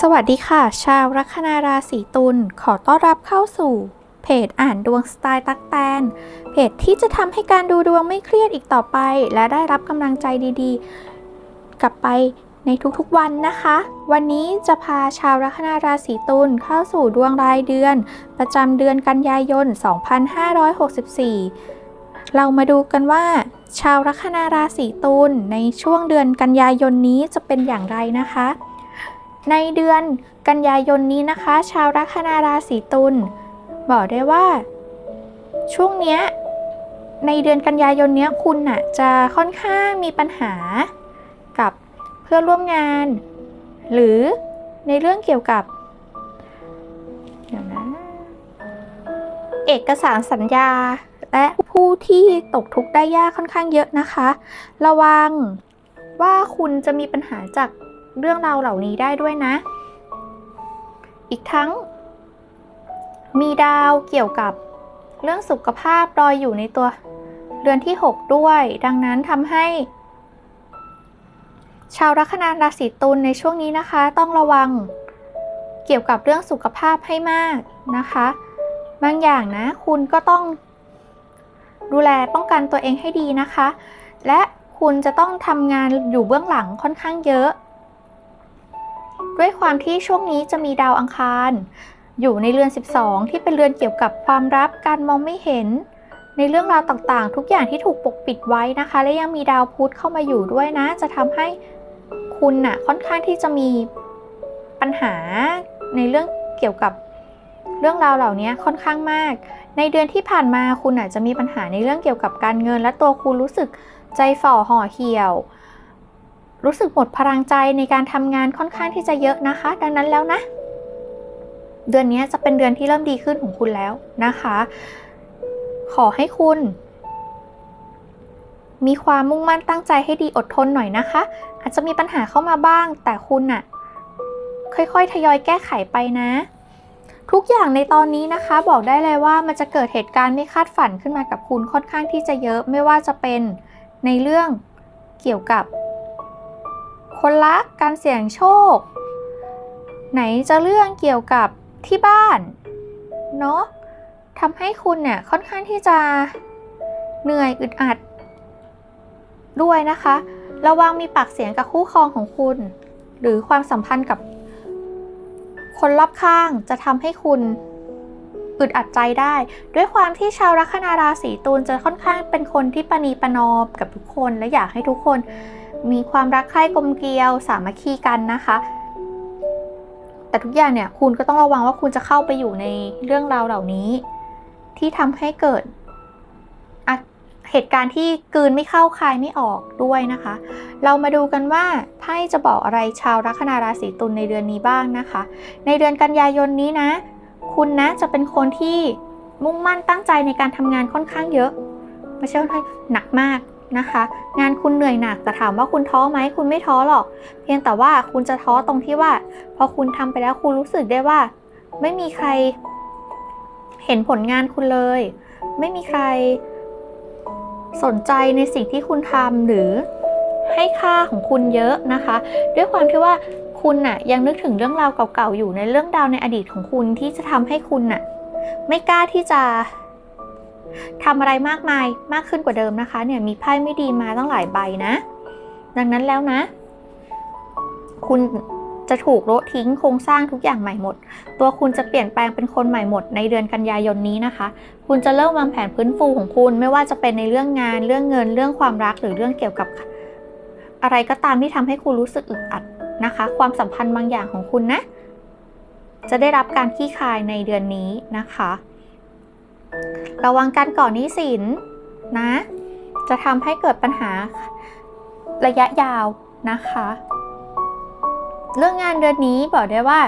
สวัสดีค่ะ ชาวลัคนาราศีตุลขอต้อนรับเข้าสู่ เพจอ่านดวงสไตล์ตักแตน เพจที่จะทำให้การดูดวงไม่เครียดอีกต่อไป และได้รับกำลังใจดีๆ กลับไปในทุกๆวันนะคะ วันนี้จะพาชาวลัคนาราศีตุลเข้าสู่ดวงรายเดือน ประจำเดือนกันยายน 2564 เรามาดูกันว่า ชาวลัคนาราศีตุลในช่วงเดือนกันยายนนี้จะเป็นอย่างไรนะคะ ในเดือนกันยายนนี้นะคะ ชาวลัคนาราศีตุลบอกได้ว่า ช่วงเนี้ยในเดือนกันยายนเนี้ยคุณน่ะจะค่อนข้างมีปัญหากับเพื่อนร่วมงาน หรือในเรื่องเกี่ยวกับเดี๋ยวนะเอกสารสัญญาและผู้ที่ตกทุกข์ได้ยากค่อนข้างเยอะนะคะ ระวังว่าคุณจะมีปัญหาจาก เรื่องราวเหล่านี้ได้ด้วยนะ อีกทั้ง มีดาวเกี่ยวกับเรื่องสุขภาพรอยอยู่ในตัวเดือนที่ 6 ด้วย ดังนั้นทำให้ ชาวลัคนาราศีตุลในช่วงนี้นะคะ ต้องระวังเกี่ยวกับเรื่องสุขภาพให้มากนะคะ บางอย่างนะ คุณก็ต้องดูแลป้องกันตัวเองให้ดีนะคะ และคุณจะต้องทำงานอยู่เบื้องหลังค่อนข้างเยอะ ด้วยความที่ช่วงนี้จะมีดาวอังคาร อยู่ในเรือน 12 ที่เป็นเรือนเกี่ยวกับความลับการมองไม่เห็น ในเรื่องราวต่างๆ ทุกอย่างที่ถูกปกปิดไว้นะคะ และยังมีดาวพุธเข้ามาอยู่ด้วยนะ จะทำให้คุณน่ะค่อนข้างที่จะมีปัญหาในเรื่องเกี่ยวกับเรื่องราวเหล่านี้ค่อนข้างมาก ในเดือนที่ผ่านมาคุณอาจจะมีปัญหาในเรื่องเกี่ยวกับการเงิน และตัวคุณรู้สึกใจฝ่อห่อเหี่ยว รู้สึกหมดพลังใจในการทำงานค่อนข้างที่จะเยอะนะคะ ดังนั้นแล้วนะ เดือนนี้จะเป็นเดือนที่เริ่มดีขึ้นของคุณแล้วนะคะ ขอให้คุณ มีความมุ่งมั่นตั้งใจให้ดีอดทนหน่อยนะคะ อาจจะมีปัญหาเข้ามาบ้าง แต่คุณน่ะค่อยๆ ทยอยแก้ไขไปนะ ทุกอย่างในตอนนี้นะคะ บอกได้เลยว่ามันจะเกิดเหตุการณ์ไม่คาดฝันขึ้นมากับคุณค่อนข้างที่จะเยอะไม่ว่าจะเป็นในเรื่องเกี่ยวกับ คนรัก การเสี่ยงโชค ไหนจะเรื่องเกี่ยวกับที่บ้าน เนาะทำให้คุณเนี่ยค่อนข้างที่จะเหนื่อยอึดอัด ด้วยนะคะ ระวังมีปากเสียงกับคู่ครองของคุณ หรือความสัมพันธ์กับ คนรอบข้างจะทำให้คุณอึดอัดใจได้ ด้วยความที่ชาวลัคนาราศีตุลจะค่อนข้างเป็นคนที่ประนีประนอมกับทุกคนและอยากให้ทุกคน มีความรักใคร่กลมเกลียวสามัคคีกันนะคะ แต่ทุกอย่างเนี่ยคุณก็ต้องระวังว่าคุณจะเข้าไปอยู่ในเรื่องราวเหล่านี้ ที่ทำให้เกิดเหตุการณ์ที่กืนไม่เข้าคายไม่ออกด้วยนะคะ เรามาดูกันว่าไพ่จะบอกอะไรชาวลัคนาราศีตุลในเดือนนี้บ้างนะคะ ในเดือนกันยายนนี้นะ คุณนะจะเป็นคนที่มุ่งมั่นตั้งใจในการทำงานค่อนข้างเยอะ ไม่ใช่ว่าหนักมาก นะคะ งานคุณเหนื่อยหนักแต่ถามว่าคุณท้อไหมคุณไม่ท้อหรอก เพียงแต่ว่าคุณจะท้อตรงที่ว่า พอคุณทำไปแล้วคุณรู้สึกได้ว่า ไม่มีใคร เห็นผลงานคุณเลย ไม่มีใคร สนใจในสิ่งที่คุณทำหรือให้ค่าของคุณเยอะนะคะ ด้วยความที่ว่าคุณน่ะยังนึกถึงเรื่องราวเก่าๆอยู่ในเรื่องราวในอดีตของคุณที่จะทำให้คุณน่ะ ไม่กล้าที่จะ ทำอะไรมากมายมากขึ้นกว่าเดิมนะคะ เนี่ยมีไพ่ไม่ดีมาตั้งหลายใบนะ ดังนั้นแล้วนะ คุณจะถูกโละทิ้งโครงสร้างทุกอย่างใหม่หมด ตัวคุณจะเปลี่ยนแปลงเป็นคนใหม่หมดในเดือนกันยายนนี้นะคะ คุณจะเริ่มวางแผนพื้นฟูของคุณ ไม่ว่าจะเป็นในเรื่องงาน เรื่องเงิน เรื่องความรัก หรือเรื่องเกี่ยวกับ อะไรก็ตามที่ทำให้คุณรู้สึกอึดอัดนะคะ ความสัมพันธ์บางอย่างของคุณนะ จะได้รับการขี้คายในเดือนนี้นะคะ ระวังการก่อหนี้สินนะ จะทำให้เกิดปัญหาระยะยาวนะคะ เรื่องงานเดือนนี้บอกได้ว่า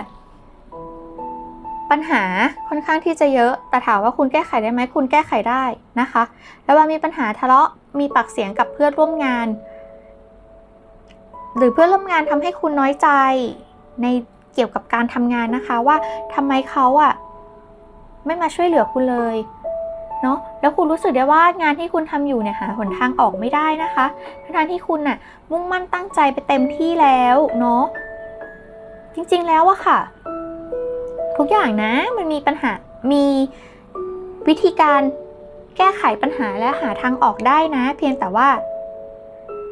ปัญหาค่อนข้างที่จะเยอะ แต่ถามว่าคุณแก้ไขได้ไหมคุณแก้ไขได้นะคะ แล้วว่ามีปัญหาทะเลาะมีปากเสียงกับเพื่อนร่วมงาน หรือเพื่อนร่วมงานทำให้คุณน้อยใจในเกี่ยวกับการทำงานนะคะว่าทำไมเขาอะไม่มาช่วยเหลือคุณเลย เนาะแล้วคุณรู้สึกได้ว่างานที่คุณทำอยู่เนี่ยหาหนทางออกไม่ได้นะคะทั้งที่คุณน่ะมุ่งมั่นตั้งใจไปเต็มที่แล้วเนาะจริงๆแล้วอะค่ะ ทุกอย่างนะมันมีปัญหามีวิธีการแก้ไขปัญหาและหาทางออกได้นะ เพียงแต่ว่า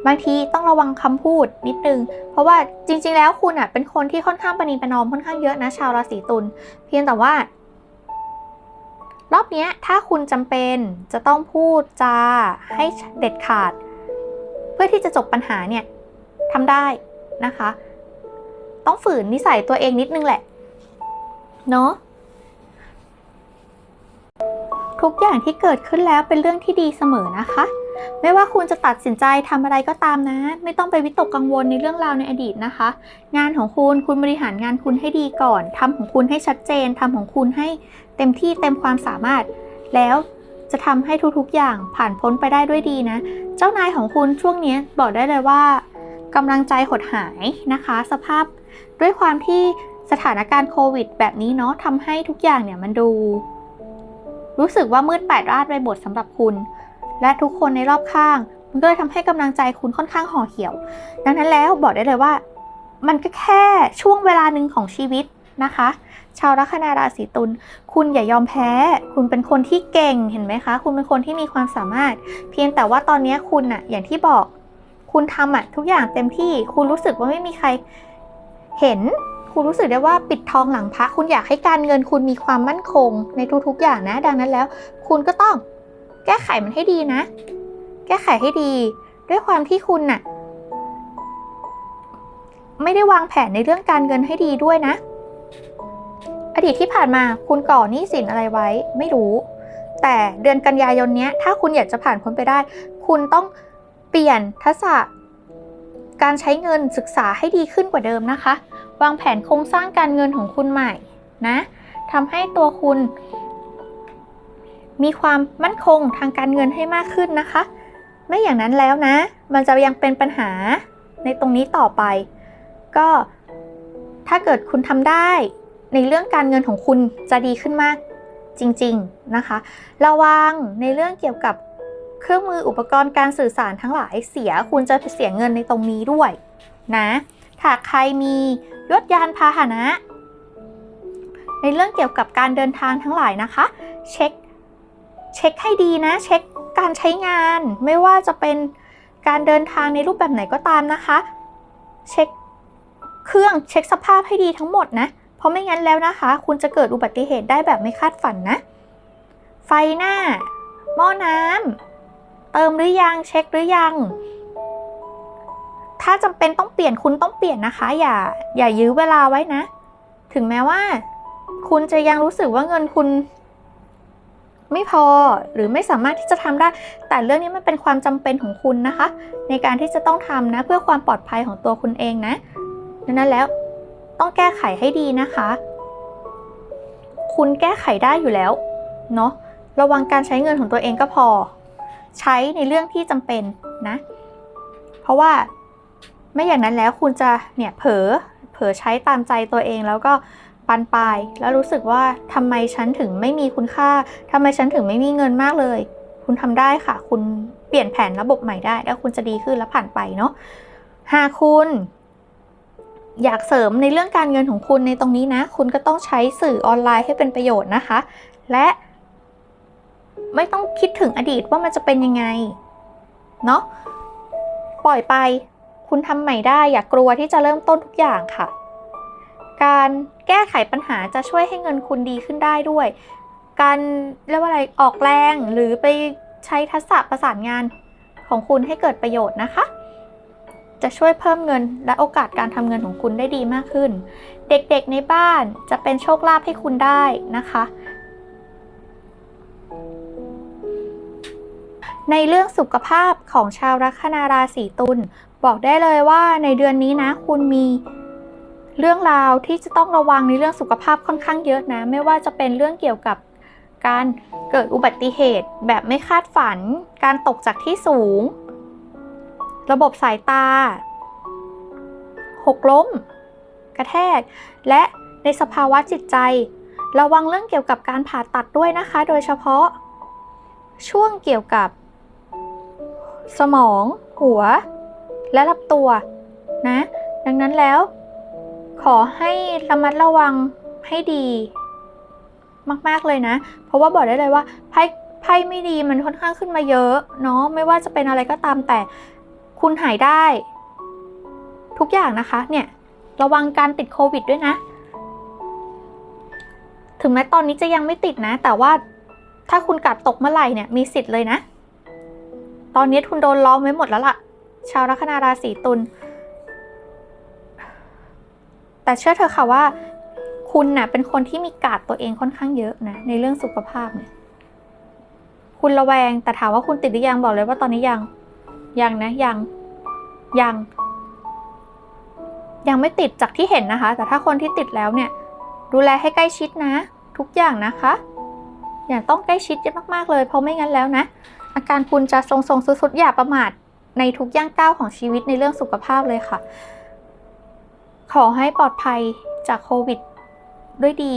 บางทีต้องระวังคำพูดนิดนึง เพราะว่าจริง ๆ แล้วคุณอะเป็นคนที่ค่อนข้างประนีประนอมค่อนข้างเยอะนะชาวราศีตุลเพียงแต่ว่า รอบเนี้ยถ้าคุณจำเป็นจะต้องพูดจาให้เด็ดขาด เพื่อที่จะจบปัญหาเนี่ยทำได้นะคะ ต้องฝืนนิสัยตัวเองนิดนึงแหละ เนาะ ทุกอย่างที่เกิดขึ้นแล้วเป็นเรื่องที่ดีเสมอนะคะ ไม่ว่าคุณจะตัดสินใจทำอะไรก็ตามนะ ไม่ต้องไปวิตกกังวลในเรื่องราวในอดีตนะคะ งานของคุณคุณบริหารงานคุณให้ดีก่อนทำของคุณให้ชัดเจนทำของคุณให้เต็มที่เต็มความสามารถ แล้วจะทำให้ทุกๆอย่างผ่านพ้นไปได้ด้วยดีนะ เจ้านายของคุณช่วงนี้บอกได้เลยว่ากำลังใจหดหายนะคะ สภาพด้วยความที่สถานการณ์โควิดแบบนี้เนาะทำให้ทุกอย่างเนี่ยมันดู รู้สึกว่ามืดแปดราดไปหมดสำหรับคุณ และทุกคนในรอบข้าง มันก็เลยทำให้กำลังใจคุณค่อนข้างห่อเหี่ยว ดังนั้นแล้วบอกได้เลยว่า มันก็แค่ช่วงเวลาหนึ่งของชีวิตนะคะ ชาวลัคนาราศีตุลคุณอย่ายอมแพ้ คุณเป็นคนที่เก่งเห็นไหมคะ คุณเป็นคนที่มีความสามารถ เพียงแต่ว่าตอนนี้คุณอะอย่างที่บอก คุณทำอะทุกอย่างเต็มที่ คุณรู้สึกว่าไม่มีใครเห็น คุณรู้สึกได้ว่าปิดทองหลังพระคุณอยากให้การเงินคุณมีความมั่นคงในทุกๆอย่างนะ ดังนั้นแล้ว คุณก็ต้องแก้ไขมันให้ดีนะ แก้ไขให้ดี ด้วยความที่คุณน่ะ ไม่ได้วางแผนในเรื่องการเงินให้ดีด้วยนะ อดีตที่ผ่านมาคุณก่อหนี้สินอะไรไว้ ไม่รู้ แต่เดือนกันยายนนี้ถ้าคุณอยากจะผ่านพ้นไปได้ คุณต้องเปลี่ยนทักษะ การใช้เงินศึกษาให้ดีขึ้นกว่าเดิมนะคะ วางแผนโครงสร้างการเงินของคุณใหม่นะทำให้ตัวคุณ มีความมั่นคงทางการเงินให้มากขึ้นนะคะ ไม่อย่างนั้นแล้วนะ มันจะยังเป็นปัญหาในตรงนี้ต่อไป ก็ถ้าเกิดคุณทำได้ในเรื่องการเงินของคุณจะดีขึ้นมากจริง ๆ นะคะ ระวังในเรื่องเกี่ยวกับ เครื่องมืออุปกรณ์การสื่อสารทั้งหลายเสียคุณจะเสียเงินในตรงนี้ด้วยนะถ้าใครมียศยานพาหนะ ในเรื่องเกี่ยวกับการเดินทางทั้งหลายนะคะ เช็คเช็คให้ดีนะ เช็คการใช้งานไม่ว่าจะเป็นการเดินทางในรูปแบบไหนก็ตามนะคะ เช็คเครื่องเช็คสภาพให้ดีทั้งหมดนะเพราะไม่งั้นแล้วนะคะ คุณจะเกิดอุบัติเหตุได้แบบไม่คาดฝันนะ ไฟหน้า หม้อน้ำ เติมหรือยังเช็คหรือยัง ถ้าจำเป็นต้องเปลี่ยนคุณต้องเปลี่ยนนะคะ อย่าอย่ายื้อเวลาไว้นะ ถึงแม้ว่า คุณจะยังรู้สึกว่าเงินคุณไม่พอหรือไม่สามารถที่จะทำได้ แต่เรื่องนี้มันเป็นความจำเป็นของคุณนะคะ ในการที่จะต้องทำนะ เพื่อความปลอดภัยของตัวคุณเองนะดังนั้นแล้วต้องแก้ไขให้ดีนะคะ คุณแก้ไขได้อยู่แล้วเนาะระวังการใช้เงินของตัวเองก็พอ ใช้ในเรื่องที่จำเป็นนะ เพราะว่าไม่อย่างนั้นแล้วคุณจะเนี่ยเผลอเผลอใช้ตามใจตัวเองแล้วก็ปันปลายแล้วรู้สึกว่าทำไมฉันถึงไม่มีคุณค่าทำไมฉันถึงไม่มีเงินมากเลย คุณทำได้ค่ะ คุณเปลี่ยนแผนระบบใหม่ได้ แล้วคุณจะดีขึ้นแล้วผ่านไปเนาะหากคุณอยากเสริมในเรื่องการเงินของคุณในตรงนี้นะ คุณก็ต้องใช้สื่อออนไลน์ให้เป็นประโยชน์นะคะ และ ไม่ต้องคิดถึงอดีตว่ามันจะเป็นยังไง เนาะปล่อยไป คุณทำใหม่ได้อย่ากลัวที่จะเริ่มต้นทุกอย่างค่ะ การแก้ไขปัญหาจะช่วยให้เงินคุณดีขึ้นได้ด้วย การเรียกว่าอะไรออกแรงหรือไปใช้ทักษะประสานงานของคุณให้เกิดประโยชน์นะคะ จะช่วยเพิ่มเงินและโอกาสการทำเงินของคุณได้ดีมากขึ้น เด็กๆในบ้านจะเป็นโชคลาภให้คุณได้นะคะ ในเรื่องสุขภาพของชาวลัคนาราศีตุลบอกได้เลยว่าในเดือนนี้นะ คุณมีเรื่องราวที่จะต้องระวังในเรื่องสุขภาพค่อนข้างเยอะนะ ไม่ว่าจะเป็นเรื่องเกี่ยวกับการเกิดอุบัติเหตุแบบไม่คาดฝัน การตกจากที่สูง ระบบสายตา หกล้ม กระแทก และในสภาวะจิตใจ ระวังเรื่องเกี่ยวกับการผ่าตัดด้วยนะคะ โดยเฉพาะช่วงเกี่ยวกับ สมอง หัว และลำตัวนะ ดังนั้นแล้วขขอให้ระมัดระวังให้ดี มาก ๆ เลยนะ เพราะว่าบอกได้เลยว่าไพ่ไพ่ไม่ดีมันค่อนข้างขึ้นมาเยอะเนาะไม่ว่าจะเป็นอะไรก็ตามแต่คุณหายได้ ทุกอย่างนะคะเนี่ยระวังการติดโควิดด้วยนะ ถึงแม้ตอนนี้จะยังไม่ติดนะ แต่ว่าถ้าคุณกัดตกเมื่อไหร่เนี่ยมีสิทธิ์เลยนะ ตอนนี้คุณโดนล้อมไว้หมดแล้วล่ะ ชาวลัคนาราศีตุล แต่เชื่อเธอค่ะว่า คุณน่ะเป็นคนที่มีกาดตัวเองค่อนข้างเยอะนะ ในเรื่องสุขภาพเนี่ย คุณระแวง แต่ถามว่าคุณติดหรือยังบอกเลยว่าตอนนี้ยัง ยังนะ ยัง ยัง ยังไม่ติดจากที่เห็นนะคะ แต่ถ้าคนที่ติดแล้วเนี่ย ดูแลให้ใกล้ชิดนะ ทุกอย่างนะคะ อย่าต้องใกล้ชิดเยอะมากๆเลย เพราะไม่งั้นแล้วนะ อาการคุณจะทรงๆสุดๆอย่าประมาทในทุกย่างก้าวของชีวิตในเรื่องสุขภาพเลยค่ะ ขอให้ปลอดภัยจากโควิด ด้วยดี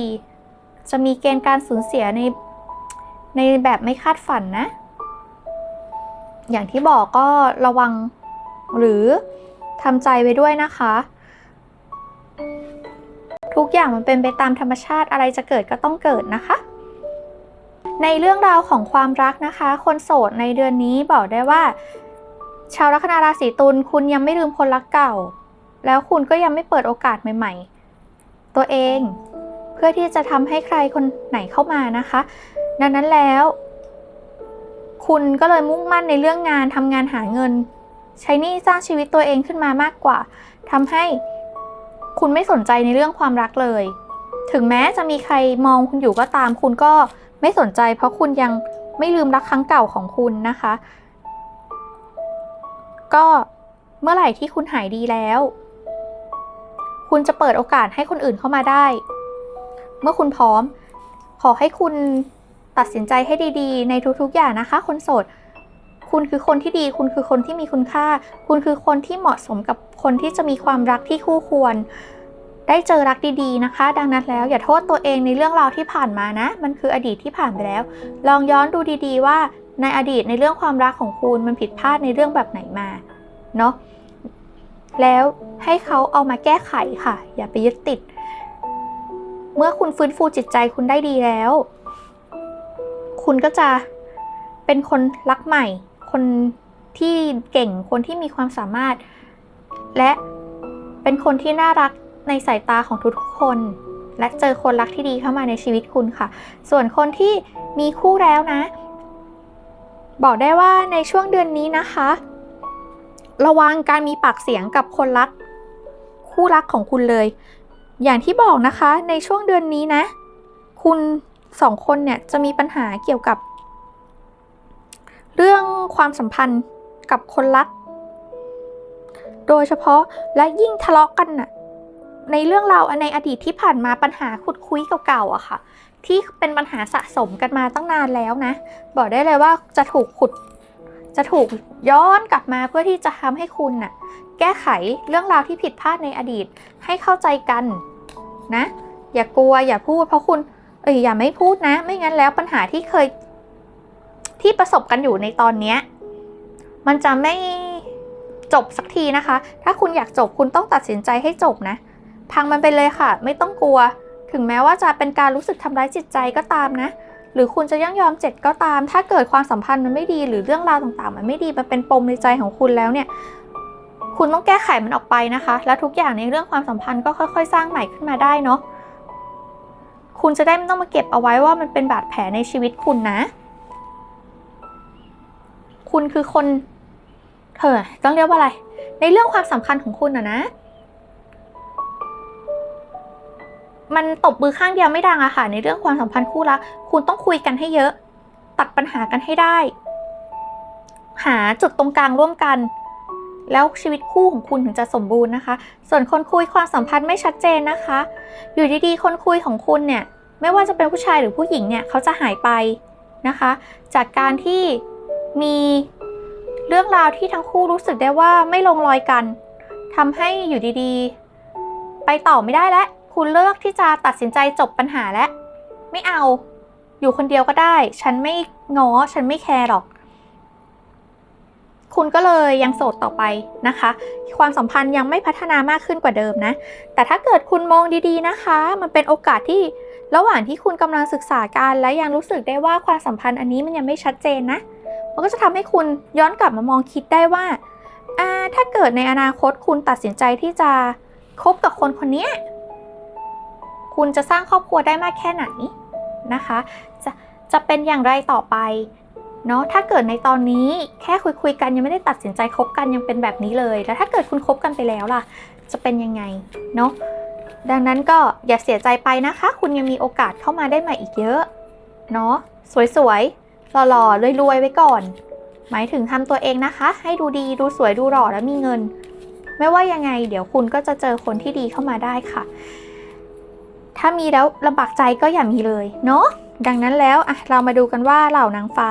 จะมีเกณฑ์การสูญเสียในในแบบไม่คาดฝันนะ อย่างที่บอกก็ระวังหรือทำใจไว้ด้วยนะคะ ทุกอย่างมันเป็นไปตามธรรมชาติอะไรจะเกิดก็ต้องเกิดนะคะ ในเรื่องราวของความรักนะคะ คนโสดในเดือนนี้บอกได้ว่า ชาวลัคนาราศีตุลคุณยังไม่ลืมคนรักเก่า แล้วคุณก็ยังไม่เปิดโอกาสใหม่ ๆ ตัวเองเพื่อที่จะทำให้ใครคนไหนเข้ามานะคะ ดังนั้นแล้ว คุณก็เลยมุ่งมั่นในเรื่องงานทำงานหาเงิน ใช้หนี้สร้างชีวิตตัวเองขึ้นมามากกว่าทำให้คุณไม่สนใจในเรื่องความรักเลย ถึงแม้จะมีใครมองคุณอยู่ก็ตาม คุณก็ ไม่สนใจเพราะคุณยังไม่ลืมรักครั้งเก่าของคุณนะคะ ก็เมื่อไหร่ที่คุณหายดีแล้ว คุณจะเปิดโอกาสให้คนอื่นเข้ามาได้ เมื่อคุณพร้อม ขอให้คุณตัดสินใจให้ดีๆ ในทุกๆ อย่างนะคะ คนโสด คุณคือคนที่ดี คุณคือคนที่มีคุณค่า คุณคือคนที่เหมาะสมกับคนที่จะมีความรักที่คู่ควร ได้เจอรักดีๆนะคะ ดังนั้นแล้วอย่าโทษตัวเองในเรื่องราวที่ผ่านมานะ มันคืออดีตที่ผ่านไปแล้ว ลองย้อนดูดีๆ ว่าในอดีตในเรื่องความรักของคุณมันผิดพลาดในเรื่องแบบไหนมาเนาะแล้วให้เขาเอามาแก้ไขค่ะ อย่าไปยึดติด เมื่อคุณฟื้นฟูจิตใจคุณได้ดีแล้ว คุณก็จะเป็นคนรักใหม่ คนที่เก่งคนที่มีความสามารถ และเป็นคนที่น่ารัก ในสายตาของทุกคน และเจอคนรักที่ดีเข้ามาในชีวิตคุณค่ะ ส่วนคนที่มีคู่แล้วนะ บอกได้ว่าในช่วงเดือนนี้นะคะ ระวังการมีปากเสียงกับคนรัก คู่รักของคุณเลย อย่างที่บอกนะคะในช่วงเดือนนี้นะ คุณสองคนเนี่ยจะมีปัญหาเกี่ยวกับ เรื่องความสัมพันธ์กับคนรัก โดยเฉพาะและยิ่งทะเลาะกันน่ะ ในเรื่องราวในอดีตที่ผ่านมาปัญหาขุดคุยเก่าๆอะค่ะ ที่เป็นปัญหาสะสมกันมาตั้งนานแล้วนะ บอกได้เลยว่าจะถูกขุด จะถูกย้อนกลับมาเพื่อที่จะทำให้คุณน่ะแก้ไขเรื่องราวที่ผิดพลาดในอดีตให้เข้าใจกันนะ อย่ากลัวอย่าพูดเพราะคุณเอ้ยอย่าไม่พูดนะ ไม่งั้นแล้วปัญหาที่เคย ที่ประสบกันอยู่ในตอนเนี้ยมันจะไม่จบสักทีนะคะ ถ้าคุณอยากจบคุณต้องตัดสินใจให้จบนะ พังมันไปเลยค่ะ ไม่ต้องกลัว ถึงแม้ว่าจะเป็นการรู้สึกทำร้ายจิตใจก็ตามนะ หรือคุณจะยั่งยอมเจ็ดก็ตาม ถ้าเกิดความสัมพันธ์มันไม่ดีหรือเรื่องราวต่างๆ มันไม่ดีมันเป็นปมในใจของคุณแล้วเนี่ยคุณต้องแก้ไขมันออกไปนะคะ และทุกอย่างในเรื่องความสัมพันธ์ก็ค่อยๆ สร้างใหม่ขึ้นมาได้เนาะคุณจะได้ไม่ต้องมาเก็บเอาไว้ว่ามันเป็นบาดแผลในชีวิตคุณนะ คุณคือคนเธอต้องเรียกว่าอะไร ในเรื่องความสำคัญของคุณอะนะ มันตบมือข้างเดียวไม่ดังอะค่ะ ในเรื่องความสัมพันธ์คู่รักคุณต้องคุยกันให้เยอะ ตัดปัญหากันให้ได้ หาจุดตรงกลางร่วมกัน แล้วชีวิตคู่ของคุณถึงจะสมบูรณ์นะคะ ส่วนคนคุยความสัมพันธ์ไม่ชัดเจนนะคะ อยู่ดีๆ คนคุยของคุณเนี่ย ไม่ว่าจะเป็นผู้ชายหรือผู้หญิงเนี่ยเขาจะหายไปนะคะ จากการที่มีเรื่องราวที่ทั้งคู่รู้สึกได้ว่าไม่ลงรอยกันทำให้อยู่ดีๆ ไปต่อไม่ได้แล้ว คุณเลือกที่จะตัดสินใจจบปัญหาแล้วไม่เอา อยู่คนเดียวก็ได้ ฉันไม่งอฉันไม่แคร์หรอก คุณก็เลยยังโสดต่อไปนะคะ ความสัมพันธ์ยังไม่พัฒนามากขึ้นกว่าเดิมนะ แต่ถ้าเกิดคุณมองดีๆนะคะ มันเป็นโอกาสที่ระหว่างที่คุณกำลังศึกษากันและยังรู้สึกได้ว่าความสัมพันธ์อันนี้มันยังไม่ชัดเจนนะ มันก็จะทำให้คุณย้อนกลับมามองคิดได้ว่า ถ้าเกิดในอนาคตคุณตัดสินใจที่จะคบกับคนคนนี้ คุณจะสร้างครอบครัวได้มากแค่ไหนนะคะ จะจะเป็นอย่างไรต่อไปเนาะถ้าเกิดในตอนนี้แค่คุยคุยกันยังไม่ได้ตัดสินใจคบกันยังเป็นแบบนี้เลย แล้วถ้าเกิดคุณคบกันไปแล้วล่ะ จะเป็นยังไงเนาะดังนั้นก็อย่าเสียใจไปนะคะ คุณยังมีโอกาสเข้ามาได้มาอีกเยอะเนาะสวยๆหล่อๆรวยๆไว้ก่อน หมายถึงทำตัวเองนะคะ ให้ดูดีดูสวยดูหล่อแล้วมีเงิน ไม่ว่ายังไง เดี๋ยวคุณก็จะเจอคนที่ดีเข้ามาได้ค่ะ ถ้ามีแล้วลำบากใจก็อย่ามีเลยเนาะดังนั้นแล้วอะเรามาดูกันว่าเหล่านางฟ้า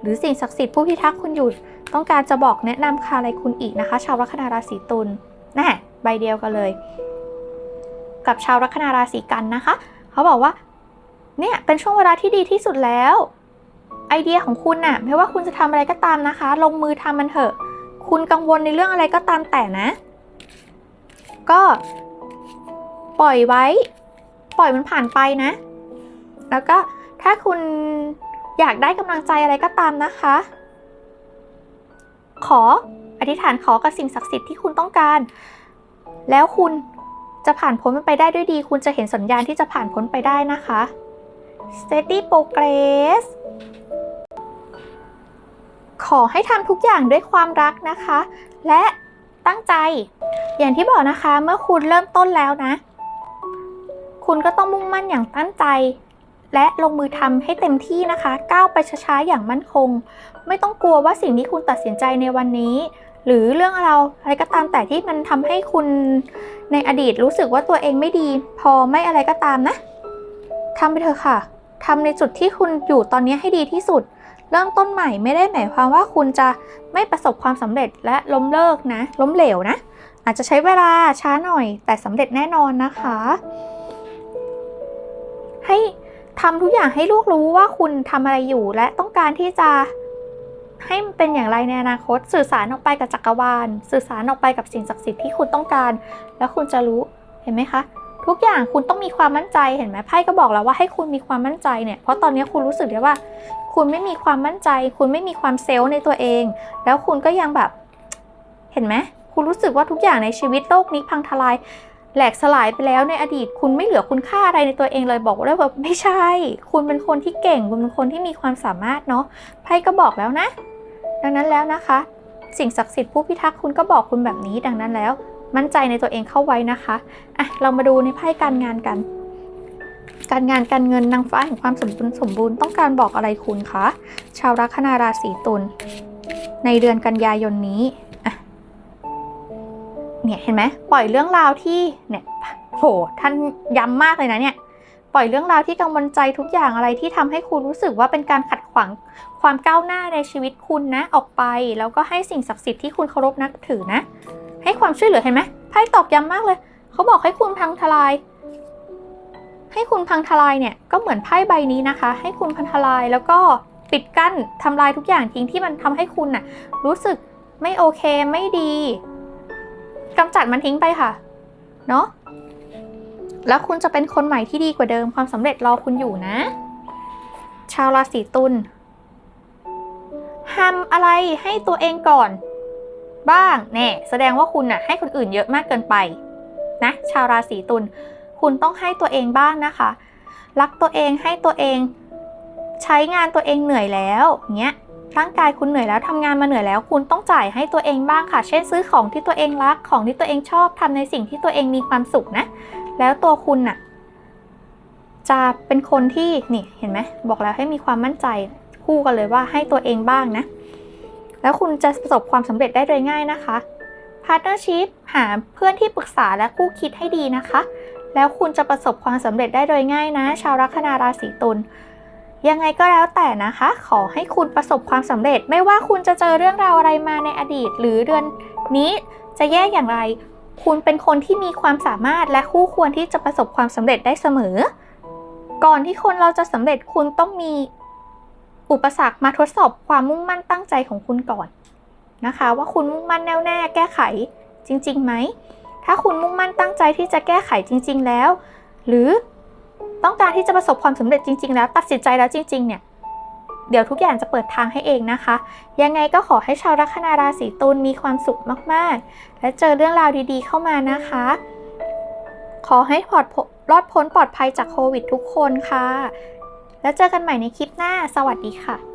หรือสิ่งศักดิ์สิทธิ์ผู้พิทักษ์คุณอยู่ ต้องการจะบอกแนะนำค่ะอะไรคุณอีกนะคะ ชาวลัคนาราศีตุลน่ะใบเดียวกันเลย กับชาวลัคนาราศีกันนะคะ เขาบอกว่าเนี่ยเป็นช่วงเวลาที่ดีที่สุดแล้ว ไอเดียของคุณน่ะไม่ว่าคุณจะทำอะไรก็ตามนะคะ ลงมือทำมันเถอะ คุณกังวลในเรื่องอะไรก็ตามแต่นะ ก็ปล่อยไว้ ปล่อยมันผ่านไปนะ แล้วก็ถ้าคุณอยากได้กำลังใจอะไรก็ตามนะคะ ขออธิษฐานขอกับสิ่งศักดิ์สิทธิ์ที่คุณต้องการ แล้วคุณจะผ่านพ้นมันไปได้ด้วยดี คุณจะเห็นสัญญาณที่จะผ่านพ้นไปได้นะคะ steady progress ขอให้ทำทุกอย่างด้วยความรักนะคะ และตั้งใจ อย่างที่บอกนะคะ เมื่อคุณเริ่มต้นแล้วนะ คุณก็ต้องมุ่งมั่นอย่างตั้งใจ และลงมือทำให้เต็มที่นะคะ ก้าวไปช้าๆอย่างมั่นคง ไม่ต้องกลัวว่าสิ่งที่คุณตัดสินใจในวันนี้ หรือเรื่องเราอะไรก็ตามแต่ที่มันทำให้คุณในอดีตรู้สึกว่าตัวเองไม่ดี พอไม่อะไรก็ตามนะทำไปเถอะค่ะทำในจุดที่คุณอยู่ตอนนี้ให้ดีที่สุด เริ่มต้นใหม่ไม่ได้หมายความว่าคุณจะไม่ประสบความสำเร็จและล้มเลิกนะ ล้มเหลวนะ อาจจะใช้เวลาช้าหน่อยแต่สำเร็จแน่นอนนะคะ ให้ทำทุกอย่างให้ลูกรู้ว่าคุณทำอะไรอยู่และต้องการที่จะให้มันเป็นอย่างไรในอนาคต สื่อสารออกไปกับจักรวาล สื่อสารออกไปกับสิ่งศักดิ์สิทธิ์ที่คุณต้องการ แล้วคุณจะรู้เห็นไหมคะ ทุกอย่างคุณต้องมีความมั่นใจเห็นไหมไพ่ก็บอกแล้วว่าให้คุณมีความมั่นใจเนี่ยเพราะตอนนี้คุณรู้สึกได้ว่า คุณไม่มีความมั่นใจ คุณไม่มีความเซลล์ในตัวเอง แล้วคุณก็ยังแบบ เห็นไหมคุณรู้สึกว่าทุกอย่างในชีวิตโลกนี้พังทลาย แหลกสลายไปแล้วในอดีตคุณไม่เหลือคุณค่าอะไรในตัวเองเลยบอกได้ว่าไม่ใช่ คุณเป็นคนที่เก่ง คุณเป็นคนที่มีความสามารถเนาะไพ่ก็บอกแล้วนะ ดังนั้นแล้วนะคะ สิ่งศักดิ์สิทธิ์ผู้พิทักษ์คุณก็บอกคุณแบบนี้ ดังนั้นแล้ว มั่นใจในตัวเองเข้าไว้นะคะอะเรามาดูในไพ่การงานกัน การงานการเงินนางฟ้าแห่งความสมบูรณ์สมบูรณ์ต้องการบอกอะไรคุณคะชาวลัคนาราศีตุลในเดือนกันยายนนี้ เนี่ยเห็นไหมปล่อยเรื่องราวที่เนี่ยโหท่านย้ำมากเลยนะเนี่ยปล่อยเรื่องราวที่กังวลใจทุกอย่างอะไรที่ทำให้คุณรู้สึกว่าเป็นการขัดขวางความก้าวหน้าในชีวิตคุณนะออกไป แล้วก็ให้สิ่งศักดิ์สิทธิ์ที่คุณเคารพนับถือนะ ให้ความช่วยเหลือเห็นไหมไพ่ตอกย้ำมากเลย เขาบอกให้คุณพังทลาย ให้คุณพังทลายเนี่ยก็เหมือนไพ่ใบนี้นะคะ ให้คุณพังทลายแล้วก็ปิดกั้นทำลายทุกอย่างทิ้งที่มันทำให้คุณน่ะรู้สึกไม่โอเคไม่ดี กำจัดมันทิ้งไปค่ะ เนาะแล้วคุณจะเป็นคนใหม่ที่ดีกว่าเดิมความสำเร็จรอคุณอยู่นะ ชาวราศีตุลทำอะไรให้ตัวเองก่อน บ้างแน่แสดงว่าคุณน่ะให้คนอื่นเยอะมากเกินไป นะ ชาวราศีตุลคุณต้องให้ตัวเองบ้างนะคะ รักตัวเองให้ตัวเอง ใช้งานตัวเองเหนื่อยแล้วเงี้ย ร่างกายคุณเหนื่อยแล้วทำงานมาเหนื่อยแล้ว คุณต้องจ่ายให้ตัวเองบ้างค่ะ เช่นซื้อของที่ตัวเองรักของที่ตัวเองชอบทำในสิ่งที่ตัวเองมีความสุขนะ แล้วตัวคุณน่ะ จะเป็นคนที่นี่เห็นไหมบอกแล้วให้มีความมั่นใจคู่กันเลยว่าให้ตัวเองบ้างนะ แล้วคุณจะประสบความสำเร็จได้โดยง่ายนะคะ Partnership หาเพื่อนที่ปรึกษาและคู่คิดให้ดีนะคะ แล้วคุณจะประสบความสำเร็จได้โดยง่ายนะ ชาวลัคนาราศีตุล ยังไงก็แล้วแต่นะคะ ขอให้คุณประสบความสำเร็จ ไม่ว่าคุณจะเจอเรื่องราวอะไรมาในอดีต หรือเดือนนี้จะแย่อย่างไร คุณเป็นคนที่มีความสามารถและคู่ควรที่จะประสบความสำเร็จได้เสมอ ก่อนที่คนเราจะสำเร็จคุณต้องมีอุปสรรคมาทดสอบความมุ่งมั่นตั้งใจของคุณก่อนนะคะ ว่าคุณมุ่งมั่นแน่วแน่แก้ไขจริงๆไหมถ้าคุณมุ่งมั่นตั้งใจที่จะแก้ไขจริง ๆ แล้ว หรือ ต้องการที่จะประสบความสำเร็จจริง ๆ แล้วตัดสินใจแล้วจริง ๆ เนี่ยเดี๋ยวทุกอย่างจะเปิดทางให้เองนะคะ ยังไงก็ขอให้ชาวลัคนาราศีตุลมีความสุขมากๆ และเจอเรื่องราวดีๆ เข้ามานะคะ ขอให้ปลอดพ้นรอดพ้นปลอดภัยจากโควิดทุกคนค่ะ แล้วเจอกันใหม่ในคลิปหน้า สวัสดีค่ะ